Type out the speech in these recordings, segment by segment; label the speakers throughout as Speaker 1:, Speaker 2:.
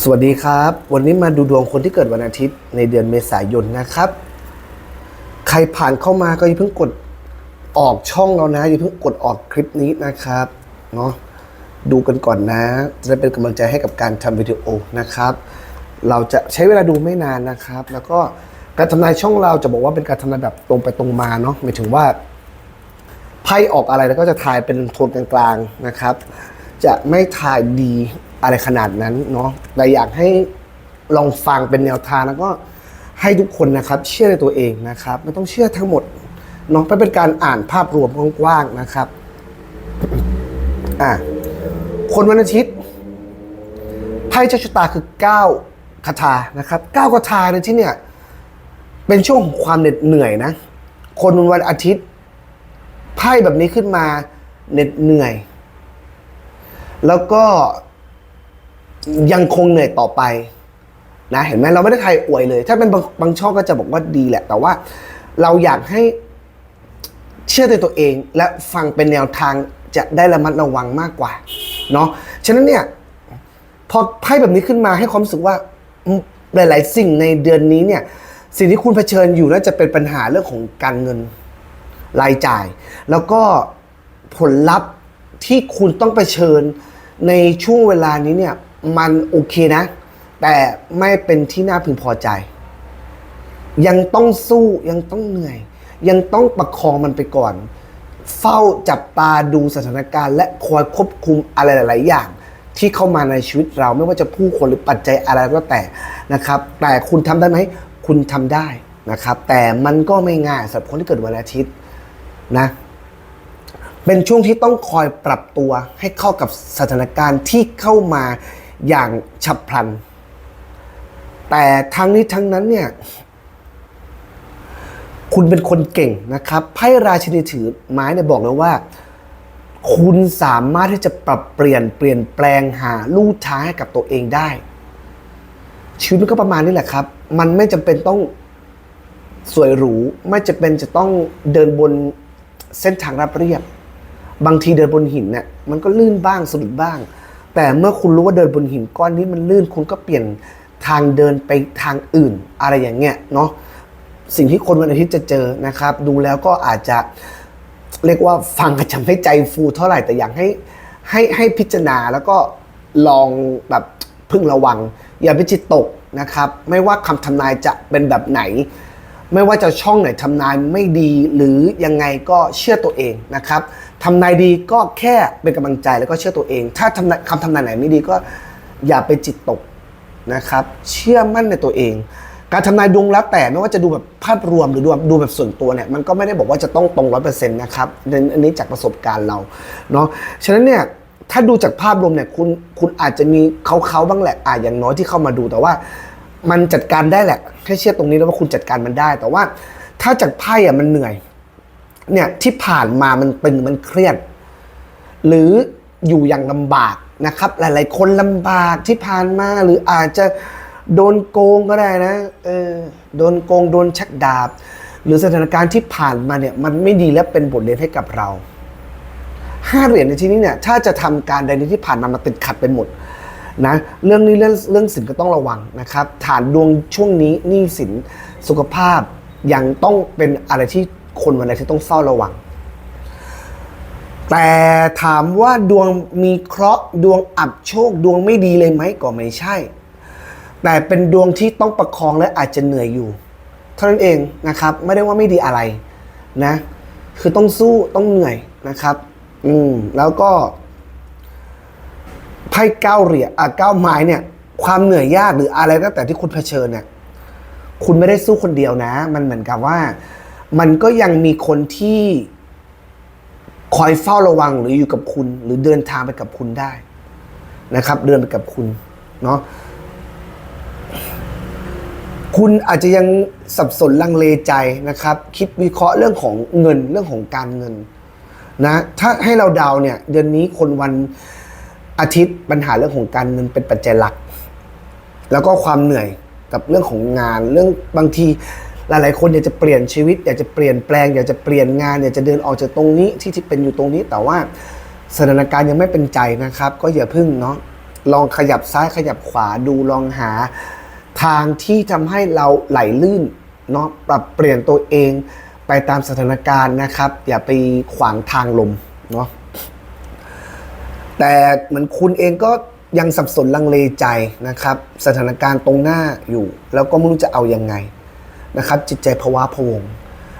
Speaker 1: สวัสดีครับ วันนี้มาดูดวงคนที่เกิดวันอาทิตย์ในเดือนเมษายนนะครับ ใครผ่านเข้ามาก็อย่าเพิ่งกดออกช่องเรานะอย่าเพิ่งกดออกคลิปนี้นะครับเนาะดูกันก่อนนะ จะได้เป็นกำลังใจให้กับการทำวิดีโอนะครับ เราจะใช้เวลาดูไม่นานนะครับ แล้วก็การทำนายช่องเราจะบอกว่าเป็นการทำนายแบบตรงไปตรงมาเนาะหมายถึงว่าไพ่ออกอะไรแล้วก็จะทายเป็นโทนกลางๆนะครับ จะไม่ทายดี อะไรขนาดนั้นเนาะแต่อยากให้ลองฟังเป็นแนวทางแล้วก็ให้ทุกคนนะครับ เชื่อในตัวเองนะครับ ไม่ต้องเชื่อทั้งหมดเนาะเป็นการอ่านภาพรวมกว้างๆนะครับอะคนวันอาทิตย์ไพ่เจ้าชะตาคือ9คาถานะครับ9คาถาในที่เนี่ยเป็นช่วงของความเหน็ดเหนื่อยนะ คนวันอาทิตย์ไพ่แบบนี้ขึ้นมาเหน็ดเหนื่อย แล้วก็ ยังคงเหนื่อยต่อไปนะเห็นไหมเราไม่ได้ใครอวยเลย ถ้าเป็นบางบางช่องก็จะบอกว่าดีแหละ แต่ว่าเราอยากให้เชื่อในตัวเอง และฟังเป็นแนวทางจะได้ระมัดระวังมากกว่าเนาะฉะนั้นเนี่ยพอไพ่แบบนี้ขึ้นมาให้ความรู้สึกว่าหลาย ๆ สิ่งในเดือนนี้เนี่ย สิ่งที่คุณเผชิญอยู่น่าจะเป็นปัญหาเรื่องของการเงินรายจ่าย แล้วก็ผลลัพธ์ที่คุณต้องเผชิญในช่วงเวลานี้เนี่ย มันโอเคนะ แต่ไม่เป็นที่น่าพึงพอใจ ยังต้องสู้ยังต้องเหนื่อย ยังต้องประคองมันไปก่อน เฝ้าจับตาดูสถานการณ์และคอยควบคุมอะไรหลาย ๆ อย่างที่เข้ามาในชีวิตเราไม่ว่าจะผู้คนหรือปัจจัยอะไรก็แต่นะครับ แต่คุณทำได้ไหมคุณทำได้นะครับ แต่มันก็ไม่ง่ายสำหรับคนที่เกิดวันอาทิตย์นะเป็นช่วงที่ต้องคอยปรับตัวให้เข้ากับสถานการณ์ที่เข้ามา อย่างฉับพลัน แต่ทั้งนี้ทั้งนั้นเนี่ย คุณเป็นคนเก่งนะครับไพ่ราชินีถือไม้เนี่ยบอกเลยว่า คุณสามารถที่จะปรับเปลี่ยนเปลี่ยนแปลงหาลู่ทางให้กับตัวเองได้ ชีวิตมันก็ประมาณนี้แหละครับ มันไม่จำเป็นต้องสวยหรูไม่จะเป็นจะต้องเดินบนเส้นทางราบเรียบ บางทีเดินบนหินเนี่ยมันก็ลื่นบ้างสะดุดบ้าง แต่เมื่อคุณรู้ว่าเดินบนหินก้อนนี้มันลื่นคุณก็เปลี่ยนทางเดินไปทางอื่น อะไรอย่างเงี้ยเนาะสิ่งที่คนวันอาทิตย์จะเจอนะครับ ดูแล้วก็อาจจะเรียกว่าฟังอาจจะไม่ใจฟูเท่าไหร่แต่อยากให้ให้ให้พิจารณาแล้วก็ลองแบบพึ่งระวัง อย่าไปจิตตกนะครับ ไม่ว่าคำทำนายจะเป็นแบบไหน ไม่ว่าจะช่องไหนทำนายไม่ดีหรือยังไงก็เชื่อตัวเองนะครับทำนายดีก็แค่เป็นกำลังใจแล้วก็เชื่อตัวเอง ถ้าทำนายคำทำนายไหนไม่ดีก็อย่าไปจิตตกนะครับ เชื่อมั่นในตัวเอง การทำนายดวงแล้วแต่ไม่ว่าจะดูแบบภาพรวมหรือดูแบบดูแบบส่วนตัวเนี่ยมันก็ไม่ได้บอกว่าจะต้องตรงร้อยเปอร์เซ็นต์นะครับอันนี้จากประสบการณ์เราเนาะฉะนั้นเนี่ยถ้าดูจากภาพรวมเนี่ยคุณคุณอาจจะมีเขาเขาๆบ้างแหละอ่าอย่างน้อยที่เข้ามาดูแต่ว่า มันจัดการได้แหละแค่เชื่อตรงนี้แล้วว่าคุณจัดการมันได้ แต่ว่าถ้าจากไพ่อะมันเหนื่อย เนี่ยที่ผ่านมามันตึงมันเครียด หรืออยู่อย่างลำบากนะครับ หลาย ๆ คนลำบากที่ผ่านมาหรืออาจจะโดนโกงก็ได้นะเออโดนโกงโดนชักดาบ หรือสถานการณ์ที่ผ่านมาเนี่ยมันไม่ดีและเป็นบทเรียนให้กับเราห้าเหรียญในที่นี้เนี่ยถ้าจะทำการใดที่ผ่านมามาติดขัดไปหมด นะเรื่องนี้เรื่องเรื่องสินก็ต้องระวังนะครับ ฐานดวงช่วงนี้หนี้สินสุขภาพยังต้องเป็นอะไรที่คนวันไหนที่ต้องเฝ้าระวัง แต่ถามว่าดวงมีเคราะห์ดวงอับโชคดวงไม่ดีเลยไหมก็ไม่ใช่ แต่เป็นดวงที่ต้องประคองและอาจจะเหนื่อยอยู่ เท่านั้นเองนะครับ ไม่ได้ว่าไม่ดีอะไรนะ คือต้องสู้ต้องเหนื่อยนะครับ อืมแล้วก็ ไพ่เก้าเหรียญอะเก้าไม้เนี่ย ความเหนื่อยยากหรืออะไรก็แต่ที่คุณเผชิญเนี่ย คุณไม่ได้สู้คนเดียวนะ มันเหมือนกับว่า มันก็ยังมีคนที่คอยเฝ้าระวังหรืออยู่กับคุณ หรือเดินทางไปกับคุณได้นะครับ เดินไปกับคุณเนาะคุณอาจจะยังสับสนลังเลใจนะครับ คิดวิเคราะห์เรื่องของเงินเรื่องของการเงิน นะ ถ้าให้เราเดาเนี่ย เดือนนี้คนวัน อาทิตย์ปัญหาเรื่องของการเงินเป็นปัจจัยหลัก แล้วก็ความเหนื่อยกับเรื่องของงาน เรื่องบางทีหลาย ๆ คนอยากจะเปลี่ยนชีวิต อยากจะเปลี่ยนแปลง อยากจะเปลี่ยนงาน อยากจะเดินออกจากตรงนี้ที่ที่เป็นอยู่ตรงนี้ แต่ว่าสถานการณ์ยังไม่เป็นใจนะครับ ก็อย่าพึ่งเนาะลองขยับซ้ายขยับขวาดูลองหา ทางที่ทำให้เราไหลลื่นเนาะปรับเปลี่ยนตัวเองไปตามสถานการณ์นะครับ อย่าไปขวางทางลมเนาะ แต่เหมือนคุณเองก็ยังสับสนลังเลใจนะครับ สถานการณ์ตรงหน้าอยู่ แล้วก็ไม่รู้จะเอายังไงนะครับ จิตใจภาวะพวง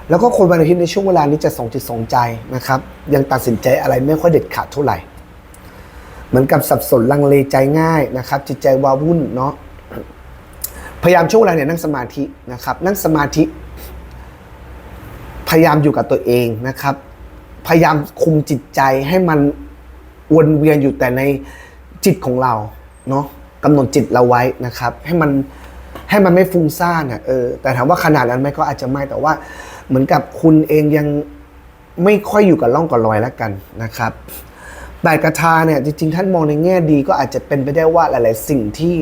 Speaker 1: แล้วก็คนวันอาทิตย์ในช่วงเวลานี้จะสองจิตสองใจนะครับ ยังตัดสินใจอะไรไม่ค่อยเด็ดขาดเท่าไหร่ เหมือนกับสับสนลังเลใจง่ายนะครับ จิตใจวาวุ่นเนาะพยายามช่วงเวลาเนี่ยนั่งสมาธินะครับ นั่งสมาธิ พยายามอยู่กับตัวเองนะครับ พยายามคุมจิตใจให้มัน วนเวียนอยู่แต่ในจิตของเราเนาะกำหนดจิตเราไว้นะครับ ให้มันให้มันไม่ฟุ้งซ่านอะเออแต่ถามว่าขนาดนั้นไหมก็อาจจะไม่แต่ว่า เหมือนกับคุณเองยังไม่ค่อยอยู่กับร่องกับรอยแล้วกันนะครับแปดกระทาเนี่ยจริงๆท่านมองในแง่ดีก็อาจจะเป็นไปได้ว่าหลาย ๆ สิ่งที่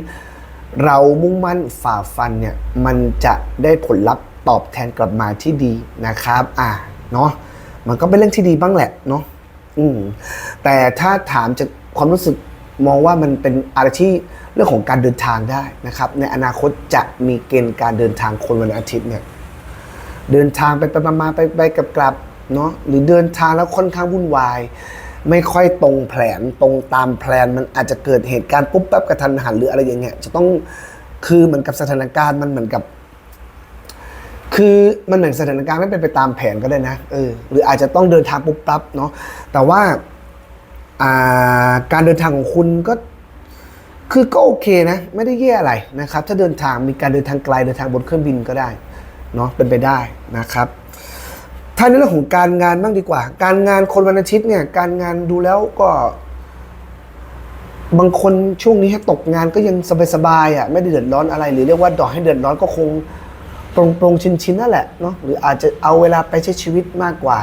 Speaker 1: เรามุ่งมั่นฝ่าฟันเนี่ยมันจะได้ผลลัพธ์ตอบแทนกลับมาที่ดีนะครับ อ่าเนาะมันก็เป็นเรื่องที่ดีบ้างแหละเนาะ อืมแต่ถ้าถามจากความรู้สึกมองว่ามันเป็นอะไรที่เรื่องของการเดินทางได้นะครับ ในอนาคตจะมีเกณฑ์การเดินทางคนวันอาทิตย์เนี่ยเดินทางไปไปมามาไปไปกลับกลับเนาะหรือเดินทางแล้วค่อนข้างวุ่นวาย ไม่ค่อยตรงแผนตรงตามแผนมันอาจจะเกิดเหตุการณ์ปุ๊บปั๊บกระทันหันหรืออะไรอย่างเงี้ยจะต้องคือเหมือนกับสถานการณ์มันเหมือนกับ คือมันเหมือนสถานการณ์ไม่เป็นไปตามแผนก็ได้นะเออหรืออาจจะต้องเดินทางปุ๊บปั๊บเนาะแต่ว่าอ่าการเดินทางของคุณก็คือก็โอเคนะ ไม่ได้แย่อะไรนะครับ ถ้าเดินทางมีการเดินทางไกลเดินทางบนเครื่องบินก็ได้เนาะเป็นไปได้นะครับถ้าในเรื่องของการงานบ้างดีกว่า การงานคนวันอาทิตย์เนี่ยการงานดูแล้วก็ บางคนช่วงนี้ให้ตกงานก็ยังสบายๆอะไม่ได้เดือดร้อนอะไร หรือเรียกว่าดอกให้เดือดร้อนก็คง ปรงปรงๆชินๆนั่นแหละเนาะหรืออาจจะเอาเวลาไปใช้ชีวิตมากกว่า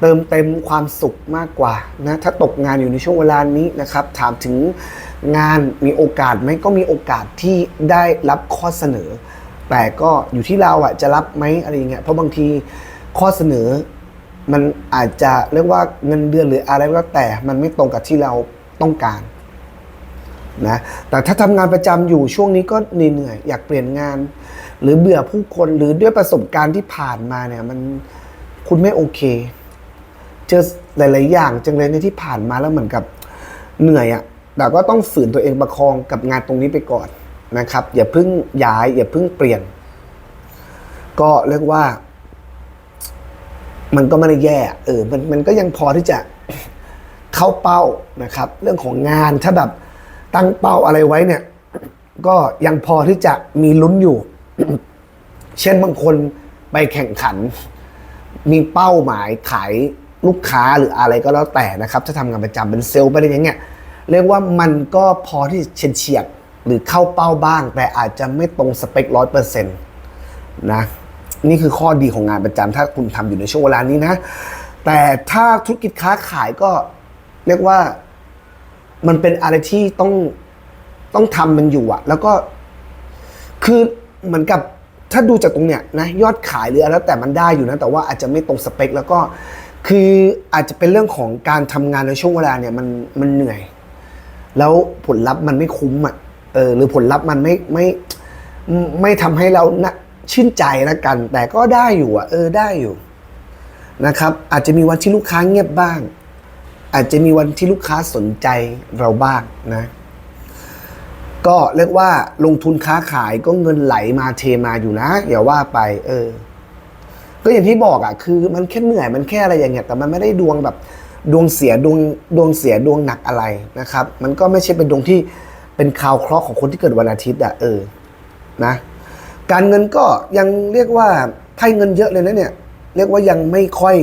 Speaker 1: เติมเต็มความสุขมากกว่านะถ้าตกงานอยู่ในช่วงเวลานี้นะครับ ถามถึงงานมีโอกาสไหมก็มีโอกาสที่ได้รับข้อเสนอ แต่ก็อยู่ที่เราอะจะรับไหมอะไรอย่างเงี้ยเพราะบางทีข้อเสนอมันอาจจะเรียกว่าเงินเดือนหรืออะไรก็แล้วแต่มันไม่ตรงกับที่เราต้องการนะแต่ถ้าทำงานประจำอยู่ช่วงนี้ก็เหนื่อยๆอยากเปลี่ยนงาน หรือเบื่อผู้คนหรือด้วยประสบการณ์ที่ผ่านมาเนี่ย มันคุณไม่โอเค เจอหลาย ๆ อย่างจังเลยในที่ผ่านมาแล้วเหมือนกับเหนื่อยอะ่ะแต่ก็ต้องฝืนตัวเองประคองกับงานตรงนี้ไปก่อนนะครับ อย่าเพิ่งย้าย อย่าเพิ่งเปลี่ยน ก็เรียกว่า มันก็ไม่ได้แย่เออมันมันก็ยังพอที่จะเข้าเป้านะครับ เรื่องของงานถ้าแบบตั้งเป้าอะไรไว้เนี่ย ก็ยังพอที่จะมีลุ้นอยู่ เช่นบางคนไปแข่งขัน มีเป้าหมายขายลูกค้าหรืออะไรก็แล้วแต่นะครับ ถ้าทำงานประจำเป็นเซลล์ไปอะไรอย่างเงี้ยเรียกว่ามันก็พอที่เฉียดเฉียดหรือเข้าเป้าบ้าง แต่อาจจะไม่ตรงสเปคร้อยเปอร์เซ็นต์นะนี่คือข้อดีของงานประจำถ้าคุณทำอยู่ในช่วงเวลานี้นะ แต่ถ้าธุรกิจค้าขายก็เรียกว่ามันเป็นอะไรที่ต้องต้องทำมันอยู่อะแล้วก็คือ เหมือนกับถ้าดูจากตรงเนี้ยนะยอดขายหรืออะไรแล้วแต่มันได้อยู่นะแต่ว่าอาจจะไม่ตรงสเปค แล้วก็คืออาจจะเป็นเรื่องของการทำงานในช่วงเวลาเนี่ยมันมันเหนื่อย แล้วผลลัพธ์มันไม่คุ้มอะเออหรือผลลัพธ์มันไม่ไม่ไม่ไม่ทำให้เรานะชื่นใจแล้วกัน แต่ก็ได้อยู่อะเออได้อยู่นะครับ อาจจะมีวันที่ลูกค้าเงียบบ้าง อาจจะมีวันที่ลูกค้าสนใจเราบ้างนะ ก็เรียกว่าลงทุนค้าขายก็เงินไหลมาเทมาอยู่นะอย่าว่าไป เออ ก็อย่างที่บอกอะ่ะ คือมันแค่เหนื่อยมันแค่อะไรอย่างเงี้ยแต่มันไม่ได้ดวงแบบดวงเสียดวงดวงเสียดวงหนักอะไรนะครับ มันก็ไม่ใช่เป็นดวงที่เป็นข่าวเคราะห์ของคนที่เกิดวันอาทิตย์อะ่ะเออนะ การเงินก็ยังเรียกว่าไพ่เงินเยอะเลยนะเนี่ย เรียกว่ายังไม่ค่อย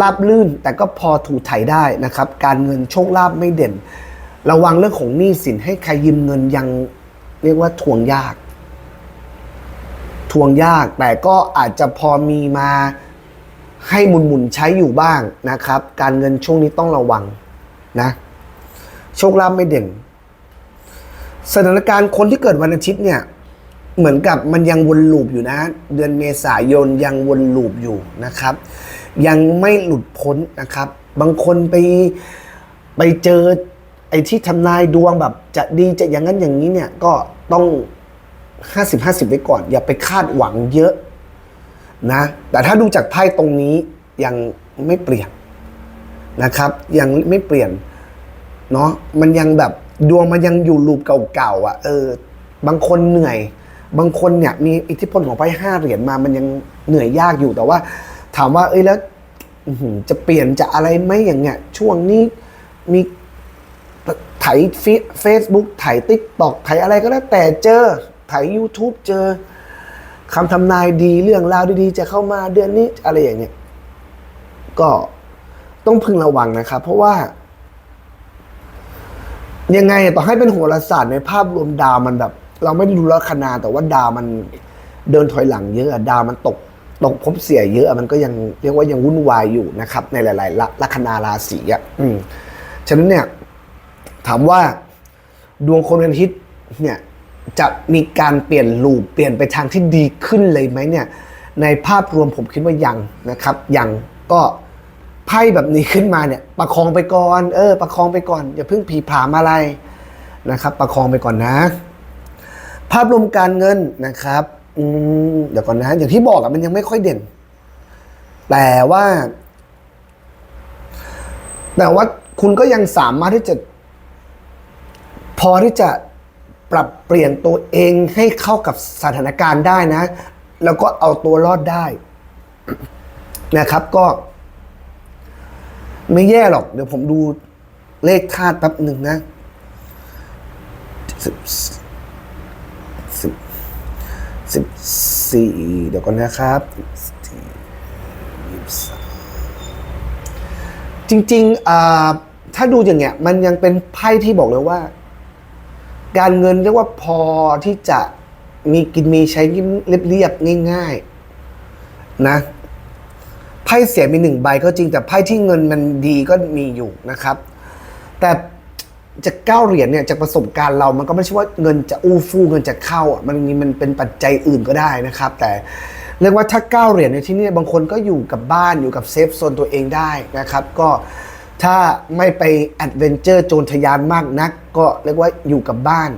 Speaker 1: ราบลื่น แต่ก็พอถูถ่ายได้นะครับ การเงินโชคลาภไม่เด่น ระวังเรื่องของหนี้สินให้ใครยืมเงินยังเรียกว่าทวงยาก ทวงยากแต่ก็อาจจะพอมีมาให้หมุนหมุนใช้อยู่บ้างนะครับ การเงินช่วงนี้ต้องระวังนะโชคลาภไม่เด่นสถานการณ์คนที่เกิดวันอาทิตย์เนี่ยเหมือนกับมันยังวนลูปอยู่นะ เดือนเมษายนยังวนลูปอยู่นะครับ ยังไม่หลุดพ้นนะครับ บางคนไปไปเจอ ไอ้ที่ทำนายดวงแบบจะดีจะอย่างนั้นอย่างนี้เนี่ยก็ต้องห้าสิบห้าสิบไว้ก่อน อย่าไปคาดหวังเยอะนะ แต่ถ้าดูจากไพ่ตรงนี้ยังไม่เปลี่ยนนะครับ ยังไม่เปลี่ยนเนาะมันยังแบบดวงมันยังอยู่ลูปเก่าๆอะ เออ บางคนเหนื่อย บางคนเนี่ยมีอิทธิพลของไพ่ห้าเหรียญมา มันยังเหนื่อยยากอยู่แต่ว่า ถามว่า เอ้ยแล้วจะเปลี่ยนจะอะไรไหมอย่างเงี้ย ช่วงนี้มี ไถเฟซบุ๊กไถติ๊กตอกไถอะไรก็แล้วแต่เจอไถ YouTube เจอคำทำนายดีเรื่องราวดีๆ จะเข้ามาเดือนนี้อะไรอย่างเงี้ยก็ต้องพึงระวังนะครับ เพราะว่า ยังไงต่อให้เป็นโหราศาสตร์ในภาพรวมดาวมันแบบ เราไม่ได้ดูลัคนาแต่ว่าดาวมันเดินถอยหลังเยอะดาวมันตกตกภพเสียเยอะมันก็ยังเรียกว่ายังวุ่นวายอยู่นะครับ ในหลาย ๆ ลัลัคนาราศีอะอืมฉะนั้นเนี่ย ถามว่าดวงคนวันอาทิตย์เนี่ยจะมีการเปลี่ยนลูปเปลี่ยนไปทางที่ดีขึ้นเลยไหมเนี่ยในภาพรวมผมคิดว่ายังนะครับยังก็ไพ่แบบนี้ขึ้นมาเนี่ยประคองไปก่อนเออประคองไปก่อน อย่าเพิ่งผีผามอะไรนะครับ ประคองไปก่อนนะ ภาพรวมการเงินนะครับอืมเดี๋ยวก่อนนะอย่างที่บอกอะมันยังไม่ค่อยเด่น แต่ว่า แต่ว่าคุณก็ยังสามารถที่จะ พอที่จะปรับเปลี่ยนตัวเองให้เข้ากับสถานการณ์ได้นะ แล้วก็เอาตัวรอดได้นะครับก็ ไม่แย่หรอก เดี๋ยวผมดูเลขธาตุแป๊บหนึ่งนะสิบสิบสิบสี่เดี๋ยวก่อนนะครับจริงๆถ้าดูอย่างเงี้ย มันยังเป็นไพ่ที่บอกเลยว่า การเงินเรียกว่าพอที่จะมีกินมีใช้เรียบๆง่ายๆนะไพ่เสียมีหนึ่งใบก็จริงแต่ไพ่ที่เงินมันดีก็มีอยู่นะครับ แต่จะเก้าเหรียญเนี่ยจากประสบการณ์เรามันก็ไม่ใช่ว่าเงินจะอู้ฟู่เงินจะเข้าอะมันมีมันเป็นปัจจัยอื่นก็ได้นะครับ แต่เรียกว่าถ้าเก้าเหรียญในที่นี่บางคนก็อยู่กับบ้านอยู่กับเซฟโซนตัวเองได้นะครับ ก็ ถ้าไม่ไปแอดเวนเจอร์โจรทยานมากนัก ก็เรียกว่าอยู่กับบ้าน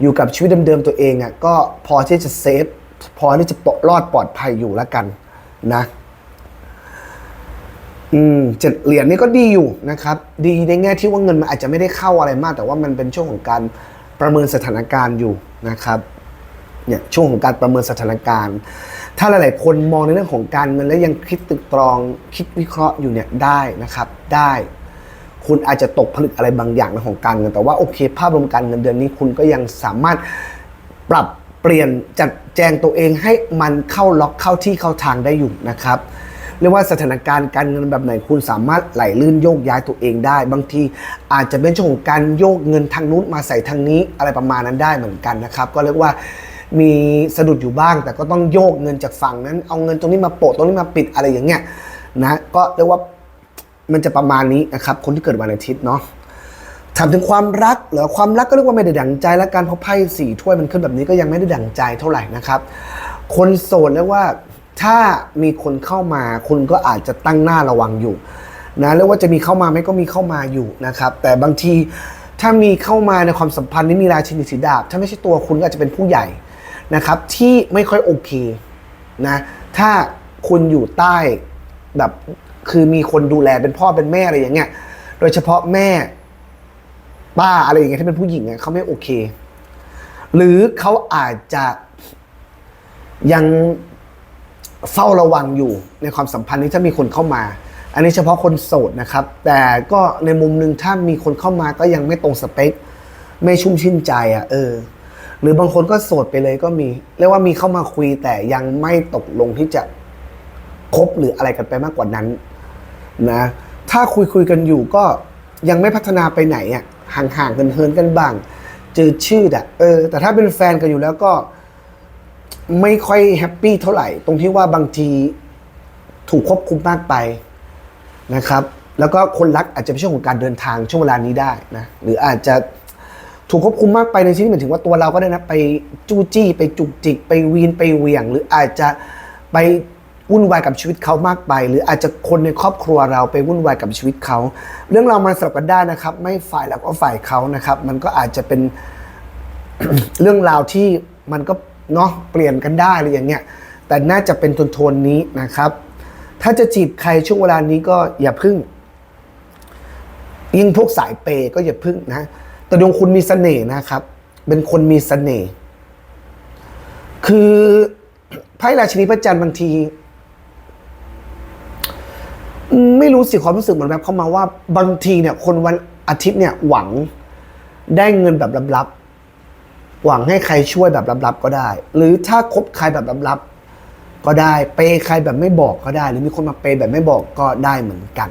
Speaker 1: อยู่กับชีวิตเดิมๆตัวเองอะก็พอที่จะเซฟพอที่จะปลอดรอดปลอดภัยอยู่แล้วกันนะ อืมเจ็ดเหรียญนี่ก็ดีอยู่นะครับ ดีในแง่ที่ว่าเงินมันอาจจะไม่ได้เข้าอะไรมาก แต่ว่ามันเป็นช่วงของการประเมินสถานการณ์อยู่นะครับ เนี่ยช่วงของการประเมินสถานการณ์ ถ้าหลาย ๆ คนมองในเรื่องของการเงินและยังคิดตึกตรอง คิดวิเคราะห์อยู่เนี่ยได้นะครับได้ คุณอาจจะตกผลึกอะไรบางอย่างในของการเงินแต่ว่าโอเค ภาพรวมการเงินเดือนนี้คุณก็ยังสามารถปรับเปลี่ยนจัดแจงตัวเองให้มันเข้าล็อกเข้าที่เข้าทางได้อยู่นะครับเรียกว่าสถานการณ์การเงินแบบไหนคุณสามารถไหลลื่นโยกย้ายตัวเองได้ บางทีอาจจะเป็นช่วงของการโยกเงินทางนู้นมาใส่ทางนี้อะไรประมาณนั้นได้เหมือนกันนะครับ ก็เรียกว่า มีสะดุดอยู่บ้าง แต่ก็ต้องโยกเงินจากฝั่งนั้น เอาเงินตรงนี้มาโปะตรงนี้มาปิดอะไรอย่างเงี้ยนะก็เรียกว่ามันจะประมาณนี้นะครับคนที่เกิดวันอาทิตย์เนาะถามถึงความรักหรือความรักก็เรียกว่าไม่ได้ดั่งใจแล้วการเพราะไพ่สี่ถ้วยมันขึ้นแบบนี้ก็ยังไม่ได้ดั่งใจเท่าไหร่นะครับ คนโสดเรียกว่าถ้ามีคนเข้ามาคุณก็อาจจะตั้งหน้าระวังอยู่นะเรียกว่าจะมีเข้ามาไหมก็มีเข้ามาอยู่นะครับ แต่บางทีถ้ามีเข้ามาในความสัมพันธ์นี้มีราชินีสีดาบ ถ้าไม่ใช่ตัวคุณก็อาจจะเป็นผู้ใหญ่ นะครับที่ไม่ค่อยโอเคนะถ้าคุณอยู่ใต้แบบคือมีคนดูแลเป็นพ่อเป็นแม่อะไรอย่างเงี้ย โดยเฉพาะแม่ป้าอะไรอย่างเงี้ยที่เป็นผู้หญิงเนี่ยเขาไม่โอเค หรือเขาอาจจะยังเฝ้าระวังอยู่ในความสัมพันธ์นี้ถ้ามีคนเข้ามา อันนี้เฉพาะคนโสดนะครับ แต่ก็ในมุมหนึ่งถ้ามีคนเข้ามาก็ยังไม่ตรงสเปค ไม่ชุ่มชื่นใจอะเออ หรือบางคนก็โสดไปเลยก็มี เรียกว่ามีเข้ามาคุยแต่ยังไม่ตกลงที่จะคบหรืออะไรกันไปมากกว่านั้นนะถ้าคุยคุยกันอยู่ก็ยังไม่พัฒนาไปไหนอะห่างๆกันเฮินกันบ้าง เจอชื่ออะเออ แต่ถ้าเป็นแฟนกันอยู่แล้วก็ไม่ค่อยแฮปปี้เท่าไหร่ ตรงที่ว่าบางทีถูกควบคุมมากไปนะครับ แล้วก็คนรักอาจจะเป็นช่วงของการเดินทางช่วงเวลานี้ได้นะหรืออาจจะ ถูกควบคุมมากไปในที่นี้หมายถึงว่าตัวเราก็ได้นะไปจู้จี้ไปจุกจิก ไปวีนไปเหวี่ยง หรืออาจจะไปวุ่นวายกับชีวิตเขามากไป หรืออาจจะคนในครอบครัวเราไปวุ่นวายกับชีวิตเขา เรื่องเราวมันสลับกันได้นะครับ ไม่ฝ่ายเราก็ฝ่ายเขานะครับ มันก็อาจจะเป็นเรื่องราวที่มันก็เนาะเปลี่ยนกันได้อะไรอย่างเงี้ยแต่น่าจะเป็นโทนๆนี้นะครับ ถ้าจะจีบใครช่วงเวลานี้ก็อย่าพึ่ง ยิ่งพวกสายเปย์ก็อย่าพึ่งนะ แต่ดวงคุณมีเสน่ห์นะครับ เป็นคนมีเสน่ห์ คือไพ่ราชินีพระจันทร์บางที ไม่รู้สิความรู้สึกเหมือนแบบเข้ามาว่าบางทีเนี่ย คนวันอาทิตย์เนี่ยหวังได้เงินแบบลับๆ หวังให้ใครช่วยแบบลับๆก็ได้ หรือถ้าคบใครแบบลับๆก็ได้ เปย์ใครแบบไม่บอกก็ได้ หรือมีคนมาเปย์แบบไม่บอกก็ได้เหมือนกัน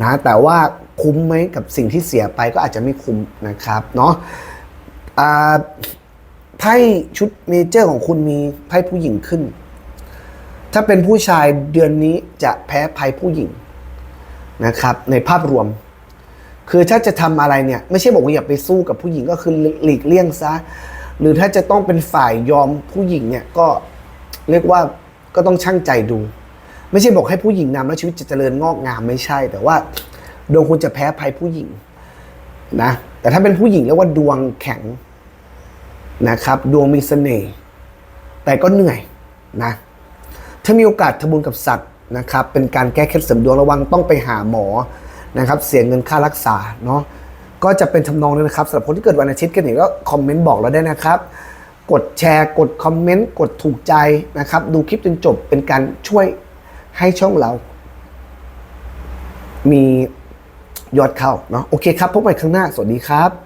Speaker 1: นะ แต่ว่า คุ้มไหมกับสิ่งที่เสียไปก็อาจจะไม่คุ้มนะครับเนาะไพ่ชุดเมเจอร์ของคุณมีไพ่ผู้หญิงขึ้น ถ้าเป็นผู้ชายเดือนนี้จะแพ้ภัยผู้หญิงนะครับในภาพรวม คือถ้าจะทำอะไรเนี่ยไม่ใช่บอกว่าอย่าไปสู้กับผู้หญิงก็คือหลีกเลี่ยงซะหรือถ้าจะต้องเป็นฝ่ายยอมผู้หญิงเนี่ยก็เรียกว่าก็ต้องช่างใจดู ไม่ใช่บอกให้ผู้หญิงนำแล้วชีวิตจะเจริญงอกงามไม่ใช่ แต่ว่า ดวงคุณจะแพ้ภัยผู้หญิงนะแต่ถ้าเป็นผู้หญิงเรียกว่าดวงแข็งนะครับ ดวงมีเสน่ห์แต่ก็เหนื่อยนะถ้ามีโอกาสทำบุญกับสัตว์นะครับ เป็นการแก้เคล็ดเสริมดวงระวังต้องไปหาหมอนะครับ เสียเงินค่ารักษาเนาะก็จะเป็นทำนองนี้นะครับสำหรับคนที่เกิดวันอาทิตย์กันเนี่ยก็คอมเมนต์บอกเราได้นะครับ กดแชร์กดคอมเมนต์กดถูกใจนะครับ ดูคลิปจนจบเป็นการช่วยให้ช่องเรา มี ยอดเข้าเนาะโอเคครับพบกันครั้งหน้า สวัสดีครับ